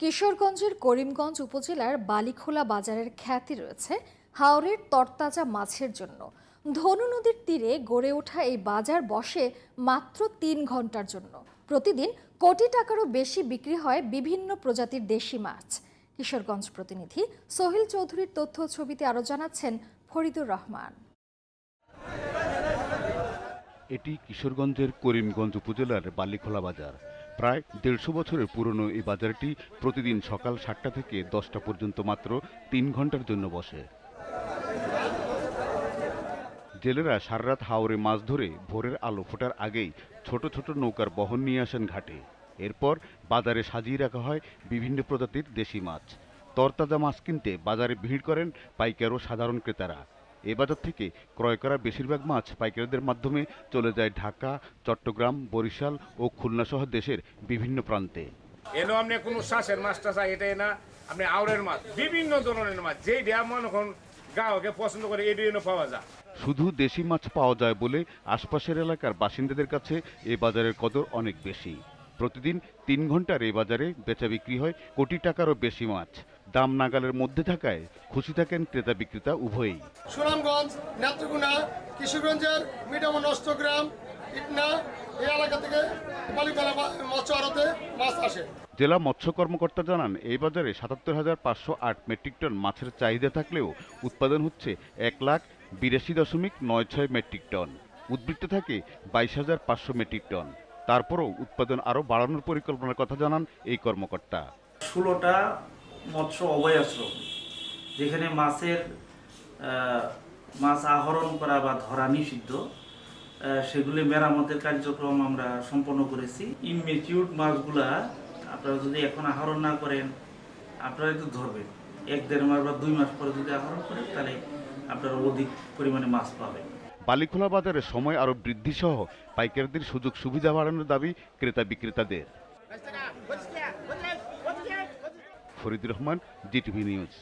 কিশোরগঞ্জের করিমগঞ্জ উপজেলার বালিখোলা বাজারের খ্যাতি রয়েছে হাওরের তরতাজা মাছের জন্য। ধনু নদীর তীরে গড়ে ওঠা এই বাজার বসে মাত্র তিন ঘণ্টার জন্য। প্রতিদিন কোটি টাকারও বেশি বিক্রি হয় বিভিন্ন প্রজাতির দেশি মাছ। কিশোরগঞ্জ প্রতিনিধি সোহেল চৌধুরীর তথ্য ছবিতে আরও জানাচ্ছেন ফরিদুর রহমান। এটি কিশোরগঞ্জের করিমগঞ্জ উপজেলার বালিখোলা বাজার। প্রায় দেড়শো বছরের পুরনো এই বাজারটি প্রতিদিন সকাল সাতটা থেকে দশটা পর্যন্ত মাত্র তিন ঘণ্টার জন্য বসে। জেলেরা সাররাত হাওরে মাছ ধরে ভোরের আলো ফোটার আগেই ছোট ছোট নৌকার বহন নিয়ে আসেন ঘাটে। এরপর বাজারে সাজিয়ে রাখা হয় বিভিন্ন প্রজাতির দেশি মাছ। তরতাজা মাছ কিনতে বাজারে ভিড় করেন পাইকার ও সাধারণ ক্রেতারা। এ বাজার থেকে ক্রয় করা বেশিরভাগ মাছ পাইকারদের মাধ্যমে চলে যায় ঢাকা চট্টগ্রাম বরিশাল ও খুলনা সহ দেশের বিভিন্ন প্রান্তে। এনো আপনি কোনো শ্বাসের মাছটা চাই এটাই না আপনি আউরের মাছ বিভিন্ন ধরনের মাছ যেই ড্যাম এখন গাওকে পছন্দ করে এটি পাওয়া যায়। শুধু দেশি মাছ পাওয়া যায় বলে আশপাশের এলাকার বাসিন্দাদের কাছে এ বাজারের কদর অনেক বেশি। প্রতিদিন তিন ঘণ্টার এই বাজারে বেচা বিক্রি হয় কোটি টাকারও বেশি মাছ। দাম নাগালের মধ্যে থাকায় খুশি থাকেন ক্রেতা বিক্রেতা উভয়ই। সুনামগঞ্জ নেত্রকোনা কিশোরগঞ্জের মিডামন অষ্টগ্রাম ইটনা এই এলাকা থেকে মৎস্য আড়তে মাছ আসে। জেলা মৎস্য কর্মকর্তা জানান এই বাজারে সাতাত্তর হাজার পাঁচশো আট মেট্রিক টন মাছের চাহিদা থাকলেও উৎপাদন হচ্ছে এক লাখ বিরাশি দশমিক নয় ছয় মেট্রিক টন। উদ্বৃত্ত থাকে বাইশ হাজার পাঁচশো মেট্রিক টন। তারপরও উৎপাদন আরও বাড়ানোর পরিকল্পনার কথা জানান এই কর্মকর্তা। ষোলোটা মৎস্য অভয়াশ্রম যেখানে মাছের মাছ আহরণ করা বা ধরা নিষিদ্ধ সেগুলি মেরামতের কার্যক্রম আমরা সম্পন্ন করেছি। ইনমেচিউড মাছগুলা আপনারা যদি এখন আহরণ না করেন আপনারা একটু ধরবেন। এক দেড় মাস বা দুই মাস পরে যদি আহরণ করেন, তাহলে আপনারা অধিক পরিমাণে মাছ পাবেন। বালিখোলা বাজারে সময় আরও বৃদ্ধি সহ পাইকারদের সুযোগ সুবিধা বাড়ানোর দাবি ক্রেতা বিক্রেতাদের। Faridur Rahman GTV news.